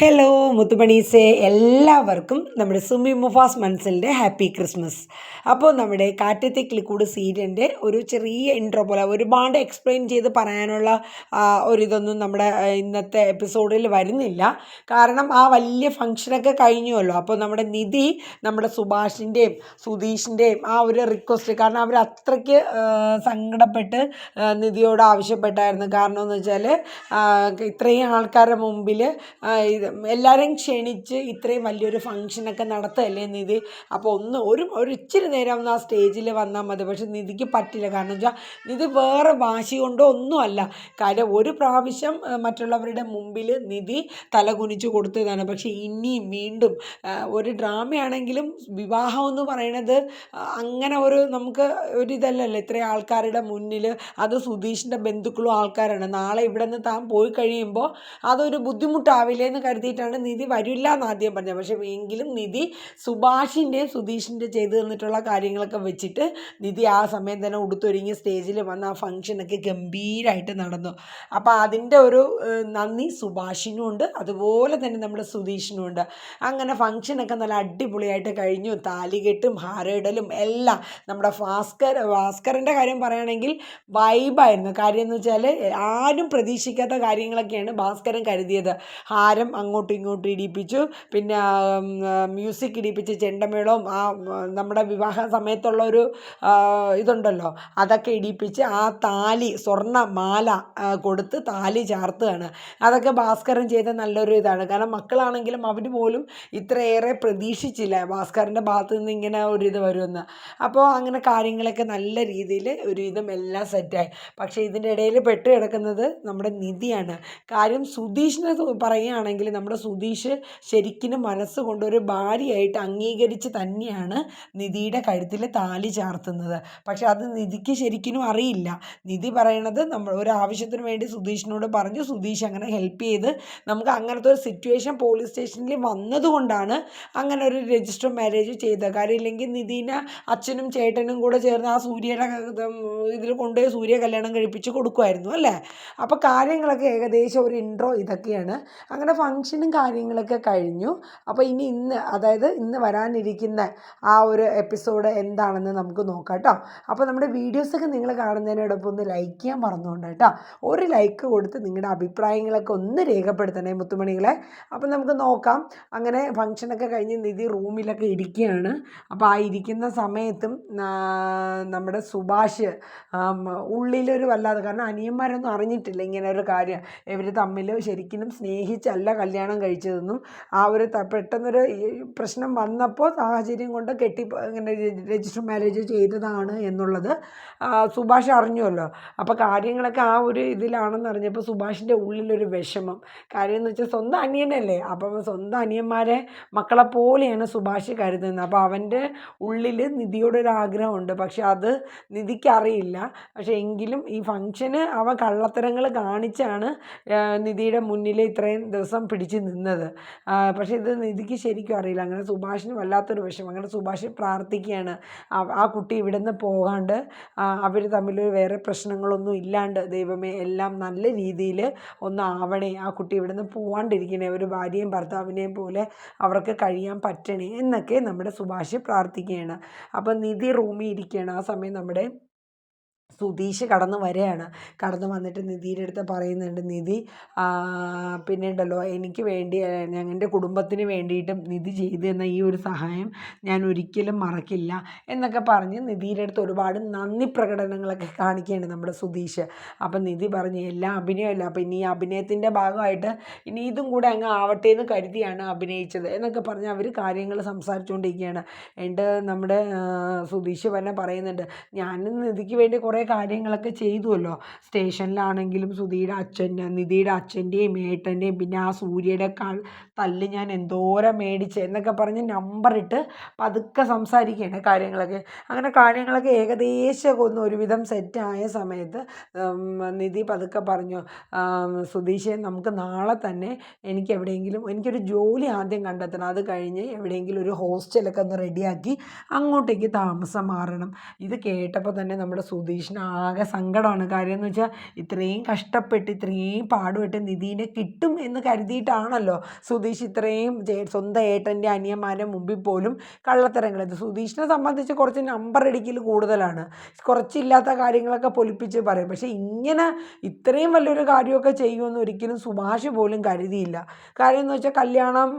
Hello മുത്തുമണീസെ എല്ലാവർക്കും നമ്മുടെ സുമി മുഫാസ് മൻസലിന്റെ ഹാപ്പി ക്രിസ്മസ്. അപ്പോൾ നമ്മുടെ കാറ്റത്തെ ക്ലിക്കൂട് സീരിയലിന്റെ ഒരു ചെറിയ ഇൻട്രോ പോലെ ഒരുപാട് എക്സ്പ്ലെയിൻ ചെയ്ത് പറയാനുള്ള ഒരു ഒരിതൊന്നും നമ്മുടെ ഇന്നത്തെ എപ്പിസോഡിൽ വരുന്നില്ല. കാരണം ആ വലിയ ഫങ്ഷനൊക്കെ കഴിഞ്ഞുവല്ലോ. അപ്പോൾ നമ്മുടെ നിധി നമ്മുടെ സുഭാഷിന്റെയും സുധീഷിന്റെയും ആ ഒരു റിക്വസ്റ്റ് കാരണം അവർ അത്രയ്ക്ക് സങ്കടപ്പെട്ട് നിധിയോട് ആവശ്യപ്പെട്ടായിരുന്നു. കാരണം എന്ന് വെച്ചാൽ ഇത്രയും ആൾക്കാരുടെ മുമ്പിൽ എല്ലാവരെയും ക്ഷണിച്ച് ഇത്രയും വലിയൊരു ഫങ്ഷനൊക്കെ നടത്തുകയല്ലേ നിധി? അപ്പോൾ ഒന്ന് ഒരു ഒരു ഇച്ചിരി നേരം ഒന്ന് ആ സ്റ്റേജിൽ വന്നാൽ മതി. പക്ഷെ നിധിക്ക് പറ്റില്ല. കാരണം വെച്ചാൽ നിധി വേറെ വാശി കൊണ്ടോ ഒന്നുമല്ല കാര്യം ഒരു പ്രാവശ്യം മറ്റുള്ളവരുടെ മുമ്പിൽ നിധി തലകുനിച്ച് കൊടുത്തതാണ്. പക്ഷേ ഇനിയും വീണ്ടും ഒരു ഡ്രാമയാണെങ്കിലും വിവാഹം എന്ന് പറയണത് അങ്ങനെ ഒരു നമുക്ക് ഒരു ഇതല്ലല്ലോ. ഇത്രയും ആൾക്കാരുടെ മുന്നിൽ അത് സുധീഷിന്റെ ബന്ധുക്കളും ആൾക്കാരാണ്. നാളെ ഇവിടെ നിന്ന് താൻ പോയി കഴിയുമ്പോൾ അതൊരു ബുദ്ധിമുട്ടാവില്ലേ എന്ന് കരുതിയിട്ടാണ് നിധി വരില്ല എന്ന് ആദ്യം പറഞ്ഞത്. പക്ഷേ എങ്കിലും നിധി സുഭാഷിന്റെയും സുധീഷിന്റെയും ചെയ്തു തന്നിട്ടുള്ള കാര്യങ്ങളൊക്കെ വെച്ചിട്ട് നിധി ആ സമയം തന്നെ ഉടുത്തൊരുങ്ങി സ്റ്റേജിൽ വന്ന് ആ ഫംഗ്ഷനൊക്കെ ഗംഭീരമായിട്ട് നടന്നു. അപ്പോൾ അതിന്റെ ഒരു നന്ദി സുഭാഷിനും ഉണ്ട്. അതുപോലെ തന്നെ നമ്മുടെ സുധീഷിനും ഉണ്ട്. അങ്ങനെ ഫംഗ്ഷനൊക്കെ നല്ല അടിപൊളിയായിട്ട് കഴിഞ്ഞു. താലികെട്ടും ഹാരയിടലും എല്ലാം. നമ്മുടെ ഭാസ്കർ ഭാസ്കറിന്റെ കാര്യം പറയുകയാണെങ്കിൽ വൈബായിരുന്നു. കാര്യം എന്ന് വെച്ചാൽ ആരും പ്രതീക്ഷിക്കാത്ത കാര്യങ്ങളൊക്കെയാണ് ഭാസ്കരൻ കരുതിയത്. ഹാരം അങ്ങോട്ടും ഇങ്ങോട്ടും ഇടിപ്പിച്ചു. പിന്നെ മ്യൂസിക് ഇടിപ്പിച്ച് ചെണ്ടമേളവും ആ നമ്മുടെ വിവാഹ സമയത്തുള്ള ഒരു ഇതുണ്ടല്ലോ. അതൊക്കെ ഇടിപ്പിച്ച് ആ താലി സ്വർണ മാല കൊടുത്ത് താലി ചാർത്തുകയാണ്. അതൊക്കെ ഭാസ്കരൻ ചെയ്ത നല്ലൊരു ഇതാണ്. കാരണം മക്കളാണെങ്കിലും അവർ പോലും ഇത്രയേറെ പ്രതീക്ഷിച്ചില്ല ഭാസ്കറിന്റെ ഭാഗത്തു നിന്ന് ഇങ്ങനെ ഒരു ഇത് വരുമെന്ന്. അപ്പോൾ അങ്ങനെ കാര്യങ്ങളൊക്കെ നല്ല രീതിയിൽ ഒരു ഇതും എല്ലാം സെറ്റായി. പക്ഷേ ഇതിന്റെ ഇടയിൽ പെട്ട് കിടക്കുന്നത് നമ്മുടെ നിധിയാണ്. കാര്യം സുധീഷിനെ സു- പറയുകയാണെങ്കിൽ നമ്മുടെ സുധീഷ് ശരിക്കും മനസ്സുകൊണ്ട് ഒരു ഭാര്യയായിട്ട് അംഗീകരിച്ച് തന്നെയാണ് നിധിയുടെ കഴുത്തിൽ താലി ചാർത്തുന്നത്. പക്ഷെ അത് നിധിക്ക് ശരിക്കും അറിയില്ല. നിധി പറയണത് നമ്മൾ ഒരു ആവശ്യത്തിന് വേണ്ടി സുധീഷിനോട് പറഞ്ഞു. സുധീഷ് അങ്ങനെ ഹെൽപ്പ് ചെയ്ത് നമുക്ക് അങ്ങനത്തെ ഒരു സിറ്റുവേഷൻ പോലീസ് സ്റ്റേഷനിൽ വന്നതുകൊണ്ടാണ് അങ്ങനെ ഒരു രജിസ്റ്റർ മാരേജ് ചെയ്തത്. കാര്യം ഇല്ലെങ്കിൽ നിധീനെ അച്ഛനും ചേട്ടനും കൂടെ ചേർന്ന് ആ സൂര്യയുടെ ഇതിൽ കൊണ്ടുപോയി സൂര്യ കല്യാണം കഴിപ്പിച്ച് കൊടുക്കുമായിരുന്നു അല്ലേ? അപ്പോൾ കാര്യങ്ങളൊക്കെ ഏകദേശം ഒരു ഇൻട്രോ ഇതൊക്കെയാണ്. അങ്ങനെ ഫങ്ഷനും കാര്യങ്ങളൊക്കെ കഴിഞ്ഞു. അപ്പോൾ ഇനി ഇന്ന് അതായത് ഇന്ന് വരാനിരിക്കുന്ന ആ ഒരു എപ്പിസോഡ് എന്താണെന്ന് നമുക്ക് നോക്കാം കേട്ടോ അപ്പോൾ നമ്മുടെ വീഡിയോസൊക്കെ നിങ്ങൾ കാണുന്നതിനോടൊപ്പം ഒന്ന് ലൈക്ക് ചെയ്യാൻ മറന്നുകൊണ്ട് കേട്ടോ ഒരു ലൈക്ക് കൊടുത്ത് നിങ്ങളുടെ അഭിപ്രായങ്ങളൊക്കെ ഒന്ന് രേഖപ്പെടുത്തണേ മുത്തുമണികളെ. അപ്പോൾ നമുക്ക് നോക്കാം. അങ്ങനെ ഫങ്ഷനൊക്കെ കഴിഞ്ഞ് നിധി റൂമിലൊക്കെ ഇരിക്കുകയാണ്. അപ്പോൾ ആ ഇരിക്കുന്ന സമയത്തും നമ്മുടെ സുഭാഷ് ഉള്ളിലൊരു വല്ലാതെ കാരണം അനിയന്മാരൊന്നും അറിഞ്ഞിട്ടില്ല ഇങ്ങനെ ഒരു കാര്യം. ഇവർ തമ്മിൽ ശരിക്കും സ്നേഹിച്ചല്ല കല്യാണം കഴിച്ചതെന്നും ആ ഒരു പെട്ടെന്നൊരു പ്രശ്നം വന്നപ്പോൾ സാഹചര്യം കൊണ്ട് കെട്ടി ഇങ്ങനെ രജിസ്റ്റർ മാരേജ് ചെയ്തതാണ് എന്നുള്ളത് സുഭാഷ് അറിഞ്ഞുവല്ലോ. അപ്പോൾ കാര്യങ്ങളൊക്കെ ആ ഒരു ഇതിലാണെന്ന് അറിഞ്ഞപ്പോൾ സുഭാഷിന്റെ ഉള്ളിലൊരു വിഷമം. കാര്യം എന്ന് വെച്ചാൽ സ്വന്തം അനിയനല്ലേ അപ്പം സ്വന്തം അനിയന്മാരെ മക്കളെ പോലെയാണ് സുഭാഷ് കരുതുന്നത്. അപ്പോൾ അവന്റെ ഉള്ളിൽ നിധിയോടൊരു ആഗ്രഹമുണ്ട് പക്ഷെ അത് നിധിക്കറിയില്ല. പക്ഷെ എങ്കിലും ഈ ഫങ്ഷന് അവ കള്ളത്തരങ്ങൾ കാണിച്ചാണ് നിധിയുടെ മുന്നിൽ ഇത്രയും ദിവസം പിടിച്ച് നിന്നത്. പക്ഷേ ഇത് നിധിക്ക് ശരിക്കും അറിയില്ല. അങ്ങനെ സുഭാഷിന് വല്ലാത്തൊരു വിഷമം. അങ്ങനെ സുഭാഷ് പ്രാർത്ഥിക്കുകയാണ്. ആ- ആ കുട്ടി ഇവിടെ നിന്ന് പോകാണ്ട് അവർ തമ്മിൽ വേറെ പ്രശ്നങ്ങളൊന്നും ഇല്ലാണ്ട് ദൈവമേ എല്ലാം നല്ല രീതിയിൽ ഒന്ന് ആവണേ. ആ കുട്ടി ഇവിടെ നിന്ന് പോവാണ്ടിരിക്കണേ. ഒരു ഭാര്യയും ഭർത്താവിനെയും പോലെ അവർക്ക് കഴിയാൻ പറ്റണേ എന്നൊക്കെ നമ്മുടെ സുഭാഷ് പ്രാർത്ഥിക്കുകയാണ്. അപ്പം നിധി റൂമിൽ ഇരിക്കുകയാണ്. ആ സമയം നമ്മുടെ സുധീഷ് കടന്നു വരികയാണ് കടന്നു വന്നിട്ട് നിധിയുടെ അടുത്ത് പറയുന്നുണ്ട് നിധി പിന്നെ ഉണ്ടല്ലോ എനിക്ക് വേണ്ടി ഞങ്ങളുടെ കുടുംബത്തിന് വേണ്ടിയിട്ടും നിധി ചെയ്തു തന്ന ഈ ഒരു സഹായം ഞാൻ ഒരിക്കലും മറക്കില്ല എന്നൊക്കെ പറഞ്ഞ് നിധിയുടെ അടുത്ത് ഒരുപാട് നന്ദി പ്രകടനങ്ങളൊക്കെ കാണിക്കുകയാണ് നമ്മുടെ സുധീഷ്. അപ്പം നിധി പറഞ്ഞു എല്ലാം അഭിനയമല്ല അപ്പം ഇനി അഭിനയത്തിന്റെ ഭാഗമായിട്ട് ഇനി ഇതും കൂടെ അങ്ങ് ആവട്ടെ എന്ന് കരുതിയാണ് അഭിനയിച്ചത് എന്നൊക്കെ പറഞ്ഞ് അവർ കാര്യങ്ങൾ സംസാരിച്ചുകൊണ്ടിരിക്കുകയാണ്. എന്റെ നമ്മുടെ സുതീഷ് തന്നെ പറയുന്നുണ്ട് ഞാനും നിധിക്ക് വേണ്ടി കുറേ കാര്യങ്ങളൊക്കെ ചെയ്തുവല്ലോ. സ്റ്റേഷനിലാണെങ്കിലും സുധീയുടെ അച്ഛൻ നിധിയുടെ അച്ഛന്റെയും ഏട്ടന്റെയും പിന്നെ ആ സൂര്യയുടെ കാൾ തല്ല് ഞാൻ എന്തോരം മേടിച്ച് എന്നൊക്കെ പറഞ്ഞ് നമ്പറിട്ട് പതുക്കെ സംസാരിക്കുകയാണ് കാര്യങ്ങളൊക്കെ. അങ്ങനെ കാര്യങ്ങളൊക്കെ ഏകദേശം ഒന്ന് ഒരുവിധം സെറ്റായ സമയത്ത് നിധി പതുക്കെ പറഞ്ഞു സുധീഷെ സുധീഷേ നമുക്ക് നാളെ തന്നെ എനിക്ക് എവിടെയെങ്കിലും എനിക്കൊരു ജോലി ആദ്യം കണ്ടെത്തണം. അത് കഴിഞ്ഞ് എവിടെയെങ്കിലും ഒരു ഹോസ്റ്റലൊക്കെ ഒന്ന് റെഡിയാക്കി അങ്ങോട്ടേക്ക് താമസം മാറണം. ഇത് കേട്ടപ്പോൾ തന്നെ നമ്മുടെ സുധീഷിന് സുധീഷിന് ആകെ സങ്കടമാണ്. കാര്യം എന്ന് വെച്ചാൽ ഇത്രയും കഷ്ടപ്പെട്ട് ഇത്രയും പാടുപെട്ട് നിധീനെ കിട്ടും എന്ന് കരുതിയിട്ടാണല്ലോ സുധീഷ് ഇത്രയും സ്വന്തം ഏട്ടന്റെ അനിയന്മാരെ മുമ്പിൽ പോലും കള്ളത്തരങ്ങളെത്തും സുധീഷിനെ സംബന്ധിച്ച് കുറച്ച് നമ്പർ അടിക്കൽ കൂടുതലാണ്. കുറച്ചില്ലാത്ത കാര്യങ്ങളൊക്കെ പൊലിപ്പിച്ച് പറയും. പക്ഷേ ഇങ്ങനെ ഇത്രയും വലിയൊരു കാര്യമൊക്കെ ചെയ്യുമെന്ന് ഒരിക്കലും സുഭാഷ് പോലും കരുതിയില്ല. കാര്യം എന്ന് വെച്ചാൽ കല്യാണം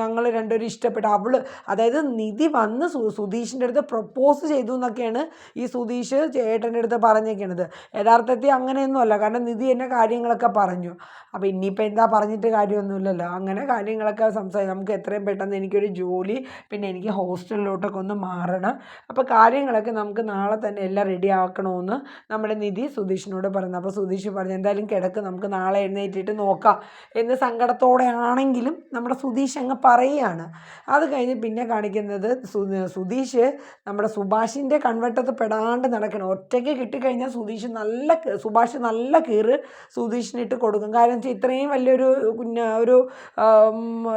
ഞങ്ങൾ രണ്ടുപേരും ഇഷ്ടപ്പെട്ടു. അവൾ അതായത് നിധി വന്ന് സുധീഷിന്റെ അടുത്ത് പ്രപ്പോസ് ചെയ്തു എന്നൊക്കെയാണ് ഈ സുധീഷ് ചേട്ടന്റെ അടുത്ത് പറഞ്ഞേക്കണത്. യഥാർത്ഥത്തിൽ അങ്ങനെയൊന്നുമല്ല. കാരണം നിധി എന്നെ കാര്യങ്ങളൊക്കെ പറഞ്ഞു. അപ്പോൾ ഇനിയിപ്പോൾ എന്താ പറഞ്ഞിട്ട് കാര്യമൊന്നുമില്ലല്ലോ. അങ്ങനെ കാര്യങ്ങളൊക്കെ സംസാരിക്കും നമുക്ക് എത്രയും പെട്ടെന്ന് എനിക്കൊരു ജോലി പിന്നെ എനിക്ക് ഹോസ്റ്റലിലോട്ടൊക്കെ ഒന്ന് മാറണം. അപ്പോൾ കാര്യങ്ങളൊക്കെ നമുക്ക് നാളെ തന്നെ എല്ലാം റെഡി ആക്കണമെന്ന് നമ്മുടെ നിധി സുധീഷിനോട് പറഞ്ഞു. അപ്പോൾ സുധീഷ് പറഞ്ഞു എന്തായാലും കിടക്ക്. നമുക്ക് നാളെ എഴുന്നേറ്റിട്ട് നോക്കാം. എന്ന് സങ്കടത്തോടെ ആണെങ്കിലും നമ്മുടെ സുധീഷ് അങ്ങ് പറയുകയാണ്. അത് കഴിഞ്ഞ് പിന്നെ കാണിക്കുന്നത് സുധീഷ് നമ്മുടെ സുഭാഷിന്റെ കൺവെട്ടത്ത് പെടാണ്ട് നടക്കണം ഒറ്റയ്ക്ക് കിട്ടിക്കഴിഞ്ഞാൽ സുധീഷ് നല്ല സുഭാഷ് നല്ല കീറ് സുധീഷിനിട്ട് കൊടുക്കും. കാരണം വെച്ചാൽ ഇത്രയും വലിയൊരു ഒരു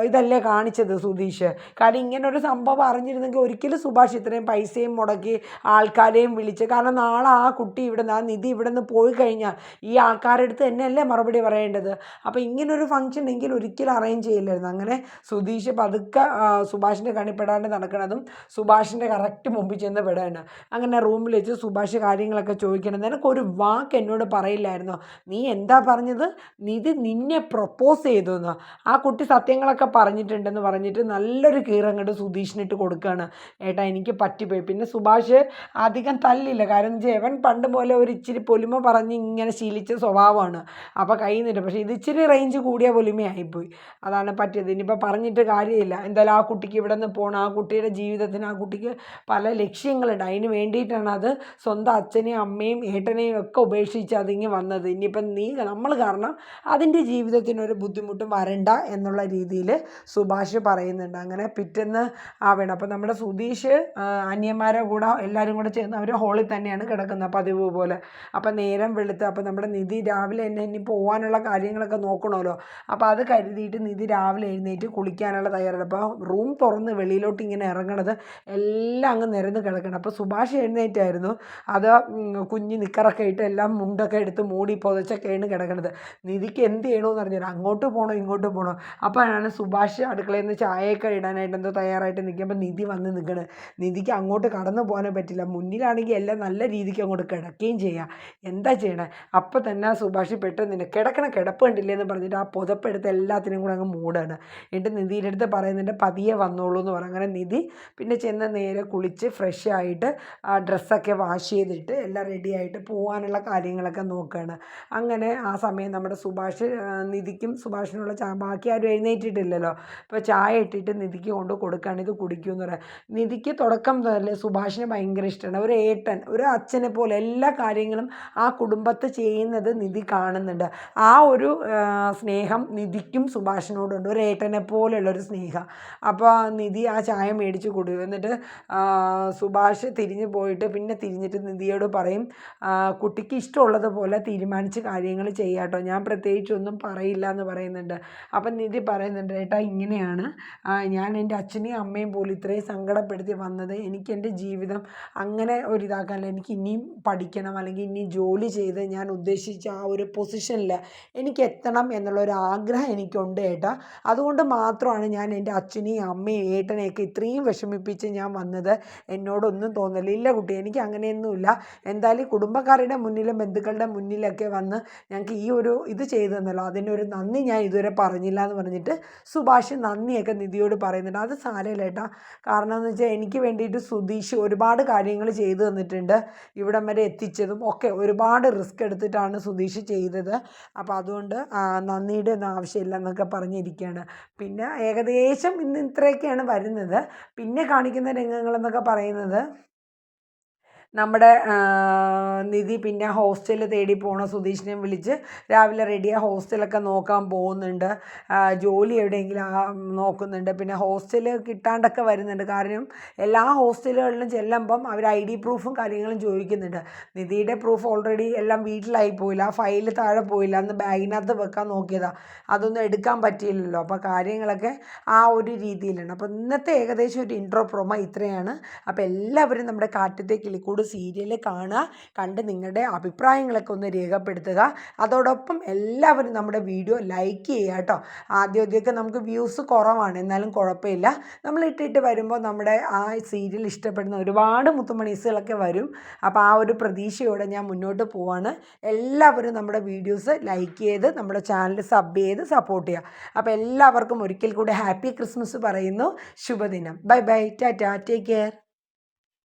ഇതല്ലേ കാണിച്ചത് സുധീഷ്. കാരണം ഇങ്ങനെ ഒരു സംഭവം അറിഞ്ഞിരുന്നെങ്കിൽ ഒരിക്കലും സുഭാഷ് ഇത്രയും പൈസയും മുടക്കി ആൾക്കാരെയും വിളിച്ച് കാരണം നാളെ ആ കുട്ടി ഇവിടെ നിന്ന് ആ നിധി ഇവിടെ നിന്ന് പോയി കഴിഞ്ഞാൽ ഈ ആൾക്കാരുടെ അടുത്ത് തന്നെയല്ലേ മറുപടി പറയേണ്ടത്? അപ്പോൾ ഇങ്ങനൊരു ഫംഗ്ഷൻ എങ്കിൽ ഒരിക്കലും അറേഞ്ച് ചെയ്യില്ലായിരുന്നു. അങ്ങനെ സുധീഷ് പതുക്കെ സുഭാഷിന്റെ കണിപ്പെടാണ്ട് നടക്കണതും സുഭാഷിന്റെ കറക്റ്റ് മുമ്പിൽ ചെന്ന് പെടുകയാണ് അങ്ങനെ റൂമിൽ വെച്ച് സുഭാഷ് കാര്യങ്ങളൊക്കെ ചോദിക്കണം. നിനക്കൊരു വാക്ക് എന്നോട് പറയില്ലായിരുന്നോ? നീ എന്താ പറഞ്ഞത്? നിധി നിന്നെ പ്രപ്പോസ് ചെയ്തു എന്ന് ആ കുട്ടി സത്യങ്ങളൊക്കെ പറഞ്ഞിട്ടുണ്ടെന്ന് പറഞ്ഞിട്ട് നല്ലൊരു കീറങ്ങോട്ട് സുധീഷിനിട്ട് കൊടുക്കുകയാണ് ഏട്ടാ എനിക്ക് പറ്റിപ്പോയി. പിന്നെ സുഭാഷ് അധികം തല്ലില്ല. കാരണം ജവൻ പണ്ട് പോലെ ഒരു ഇച്ചിരി പൊലിമ പറഞ്ഞ് ഇങ്ങനെ ശീലിച്ച സ്വഭാവമാണ്. അപ്പോൾ കയ്യിൽ നിന്നിട്ട് പക്ഷേ ഇത് ഇച്ചിരി റേഞ്ച് കൂടിയ പൊലിമയായിപ്പോയി അതാണ് പറ്റിയത്. ഇനിയിപ്പോൾ പറഞ്ഞിട്ട് കാര്യമില്ല. എന്തായാലും ആ കുട്ടിക്ക് ഇവിടെ നിന്ന് പോകണം ആ കുട്ടിയുടെ ജീവിതത്തിന് ആ കുട്ടിക്ക് പല ലക്ഷ്യങ്ങളുണ്ട്. അതിന് വേണ്ടിയിട്ടാണ് അത് സ്വന്തം അച്ഛനെയും അമ്മയും ഏട്ടനെയും ഒക്കെ ഉപേക്ഷിച്ച് അതിങ്ങി വന്നത്. ഇനിയിപ്പം നീ നമ്മൾ കാരണം അതിന്റെ ജീവിതത്തിനൊരു ബുദ്ധിമുട്ടും വരണ്ട എന്നുള്ള രീതിയിൽ സുഭാഷ് പറയുന്നുണ്ട്. അങ്ങനെ പിറ്റേന്ന് ആവണം അപ്പം നമ്മുടെ സുധീഷ് അന്യന്മാരെ കൂടെ എല്ലാവരും കൂടെ ചേർന്ന് അവർ ഹോളിൽ തന്നെയാണ് കിടക്കുന്നത് പതിവ് പോലെ. അപ്പം നേരം വെളുത്ത് അപ്പം നമ്മുടെ നിധി രാവിലെ തന്നെ ഇനി പോകാനുള്ള കാര്യങ്ങളൊക്കെ നോക്കണമല്ലോ. അപ്പോൾ അത് കരുതിയിട്ട് നിധി രാവിലെ എഴുന്നേറ്റ് കുളിക്കാനുള്ള തയ്യാറെടുപ്പ്. അപ്പോൾ റൂം തുറന്ന് വെളിയിലോട്ട് ഇങ്ങനെ ഇറങ്ങണത് എല്ലാം അങ്ങ് നിരന്ന് കിടക്കണം. അപ്പോൾ സുഭാഷ് എഴുന്നേറ്റായിരുന്നു. അത് കുഞ്ഞ് നിക്കറൊക്കെ ഇട്ട് എല്ലാം മുണ്ടൊക്കെ എടുത്ത് മൂടി പുതച്ചൊക്കെയാണ് കിടക്കണത്. നിധിക്ക് എന്ത് ചെയ്യണമെന്ന് പറഞ്ഞാൽ അങ്ങോട്ട് പോകണോ ഇങ്ങോട്ട് പോകണോ അപ്പോഴാണ് സുഭാഷ് അടുക്കളയിൽ നിന്ന് ചായയൊക്കെ ഇടാനായിട്ട് എന്തോ തയ്യാറായിട്ട് നിൽക്കുമ്പോൾ നിധി വന്ന് നിൽക്കണത് നിധിക്ക് അങ്ങോട്ട് കടന്നു പോകാനേ പറ്റില്ല. മുന്നിലാണെങ്കിൽ എല്ലാം നല്ല രീതിക്ക് അങ്ങോട്ട് കിടക്കുകയും ചെയ്യാം. എന്താ ചെയ്യണേ? അപ്പം തന്നെ സുഭാഷ് പെട്ടെന്ന് തന്നെ കിടക്കണ കിടപ്പ് കണ്ടില്ലേ എന്ന് പറഞ്ഞിട്ട് ആ പുതപ്പെടുത്ത് എല്ലാത്തിനും കൂടെ അങ്ങ് മൂടാണ്. എന്നിട്ട് നിധിയുടെ അടുത്ത് പറയുന്നുണ്ട് പതിയെ വന്നോളൂ എന്ന് പറഞ്ഞു അങ്ങനെ നിധി പിന്നെ ചെന്ന് നേരെ കുളിച്ച് ഫ്രഷ് ആയിട്ട് ആ ഡ്രസ്സൊക്കെ വാഷ് ചെയ്തിട്ട് എല്ലാം റെഡിയായിട്ട് പോകാനുള്ള കാര്യങ്ങളൊക്കെ നോക്കുകയാണ് അങ്ങനെ ആ സമയം നമ്മുടെ സുഭാഷ് നിധിക്കും സുഭാഷിനുള്ള ചാ ബാക്കി ആരും എഴുന്നേറ്റിട്ടില്ലല്ലോ. അപ്പോൾ ചായ ഇട്ടിട്ട് നിധിക്ക് കൊണ്ട് കൊടുക്കുകയാണ് ഇത് കുടിക്കുമെന്ന് പറയാം. നിധിക്ക് തുടക്കം തന്നെ സുഭാഷിനെ ഭയങ്കര ഇഷ്ടമാണ് ഒരു ഏട്ടൻ ഒരു അച്ഛനെ പോലെ എല്ലാ കാര്യങ്ങളും ആ കുടുംബത്തെ ചെയ്യുന്നത് നിധി കാണുന്നുണ്ട്. ആ ഒരു സ്നേഹം നിധിക്കും സുഭാഷിനോടുണ്ട്. ഒരു ഏട്ടനെ പോലെയുള്ളൊരു സ്നേഹം. അപ്പോൾ നിധി ആ ചായ മേടിച്ച് കൊടുക്കും. എന്നിട്ട് സുഭാഷ് തിരിഞ്ഞു പോയിട്ട് പിന്നെ തിരിഞ്ഞിട്ട് നിധിയോട് പറയും കുട്ടിക്ക് ഇഷ്ടമുള്ളതുപോലെ തീരുമാനിച്ച് കാര്യങ്ങൾ ചെയ്യാട്ടോ. ഞാൻ പ്രത്യേകിച്ചൊന്നും പറയില്ല എന്ന് പറയുന്നുണ്ട്. അപ്പം നിധി പറയുന്നുണ്ട് ഏട്ടാ ഇങ്ങനെയാണ്. ഞാൻ എന്റെ അച്ഛനെയും അമ്മയും പോലും ഇത്രയും സങ്കടപ്പെടുത്തി വന്നത് എനിക്ക് എന്റെ ജീവിതം അങ്ങനെ ഒരു എനിക്ക് ഇനിയും പഠിക്കണം അല്ലെങ്കിൽ ഇനി ജോലി ചെയ്ത് ഞാൻ ഉദ്ദേശിച്ച ആ ഒരു പൊസിഷനിൽ എനിക്ക് എത്തണം എന്നുള്ള ഒരു ആഗ്രഹം എനിക്കുണ്ട് ഏട്ടാ. അതുകൊണ്ട് മാത്രമാണ് ഞാൻ എന്റെ അച്ഛനെയും അമ്മയും ഏട്ടനെയൊക്കെ ഇത്രയും വിഷമിപ്പിച്ച് ഞാൻ വന്നത്. എന്നോടൊന്നും തോന്നലില്ല കുട്ടി. എനിക്ക് അങ്ങനെയൊന്നുമില്ല. എന്തായാലും കുടുംബക്കാരുടെ മുന്നിലും ബന്ധുക്കളുടെ മുന്നിലൊക്കെ വന്ന് ഞങ്ങൾക്ക് ഈ ഒരു ഇത് ചെയ്തു തന്നല്ലോ. അതിനൊരു നന്ദി ഞാൻ ഇതുവരെ പറഞ്ഞില്ല എന്ന് പറഞ്ഞിട്ട് സുഭാഷ് നന്ദിയൊക്കെ നിധിയോട് പറയുന്നുണ്ട്. അത് സാരമില്ല ഏട്ടാ കാരണം എന്ന് വെച്ചാൽ എനിക്ക് വേണ്ടിയിട്ട് സുധീഷ് ഒരുപാട് കാര്യങ്ങൾ ചെയ്തു തന്നിട്ടുണ്ട്. ഇവിടം വരെ എത്തിച്ചതും ഒക്കെ ഒരുപാട് റിസ്ക് എടുത്തിട്ടാണ് സുധീഷ് ചെയ്തത്. അപ്പോൾ അതുകൊണ്ട് നന്ദിയുടെ ഒന്നും ആവശ്യമില്ല എന്നൊക്കെ പറഞ്ഞിരിക്കുകയാണ്. പിന്നെ ഏകദേശം ഇന്ന് ഇത്രയൊക്കെയാണ് വരുന്നത്. പിന്നെ കാണിക്കുന്ന രംഗങ്ങളെന്നൊക്കെ പറയുന്നത് നമ്മുടെ നിധി പിന്നെ ഹോസ്റ്റൽ തേടി പോണ സുധീഷിനെ വിളിച്ച് രാവിലെ റെഡിയാ ഹോസ്റ്റലൊക്കെ നോക്കാൻ പോകുന്നുണ്ട്. ജോലി എവിടെയെങ്കിലും നോക്കുന്നുണ്ട്. പിന്നെ ഹോസ്റ്റൽ കിട്ടാണ്ടൊക്കെ വരുന്നുണ്ട്. കാരണം എല്ലാ ഹോസ്റ്റലുകളിലും ചെല്ലുമ്പം അവർ ഐ ഡി പ്രൂഫും കാര്യങ്ങളും ചോദിക്കുന്നുണ്ട്. നിധിയുടെ പ്രൂഫ് ഓൾറെഡി എല്ലാം വീട്ടിലായി പോയില്ല. ഫയൽ താഴെ പോയില്ല. അന്ന് ബാഗിനകത്ത് വെക്കാൻ നോക്കിയതാണ് അതൊന്നും എടുക്കാൻ പറ്റിയില്ലല്ലോ. അപ്പോൾ കാര്യങ്ങളൊക്കെ ആ ഒരു രീതിയിലാണ്. അപ്പോൾ ഇന്നത്തെ ഏകദേശം ഒരു ഇൻട്രോ പ്രൊമ ഇത്രയാണ്. അപ്പോൾ എല്ലാവരും നമ്മുടെ കാറ്റത്തെ കിളിക്കൂട് സീരിയൽ കാണുക കണ്ട് നിങ്ങളുടെ അഭിപ്രായങ്ങളൊക്കെ ഒന്ന് രേഖപ്പെടുത്തുക. അതോടൊപ്പം എല്ലാവരും നമ്മുടെ വീഡിയോ ലൈക്ക് ചെയ്യുക കേട്ടോ ആദ്യം ആദ്യമൊക്കെ നമുക്ക് വ്യൂസ് കുറവാണ് എന്നാലും കുഴപ്പമില്ല. നമ്മൾ ഇട്ടിട്ട് വരുമ്പോൾ നമ്മുടെ ആ സീരിയൽ ഇഷ്ടപ്പെടുന്ന ഒരുപാട് മുത്തുമണീസുകളൊക്കെ വരും. അപ്പോൾ ആ ഒരു പ്രതീക്ഷയോടെ ഞാൻ മുന്നോട്ട് പോവാണ്. എല്ലാവരും നമ്മുടെ വീഡിയോസ് ലൈക്ക് ചെയ്ത് നമ്മുടെ ചാനൽ സബ് ചെയ്ത് സപ്പോർട്ട് ചെയ്യുക. അപ്പോൾ എല്ലാവർക്കും ഒരിക്കൽ കൂടി ഹാപ്പി ക്രിസ്മസ് പറയുന്നു. ശുഭദിനം. Bye bye tata take care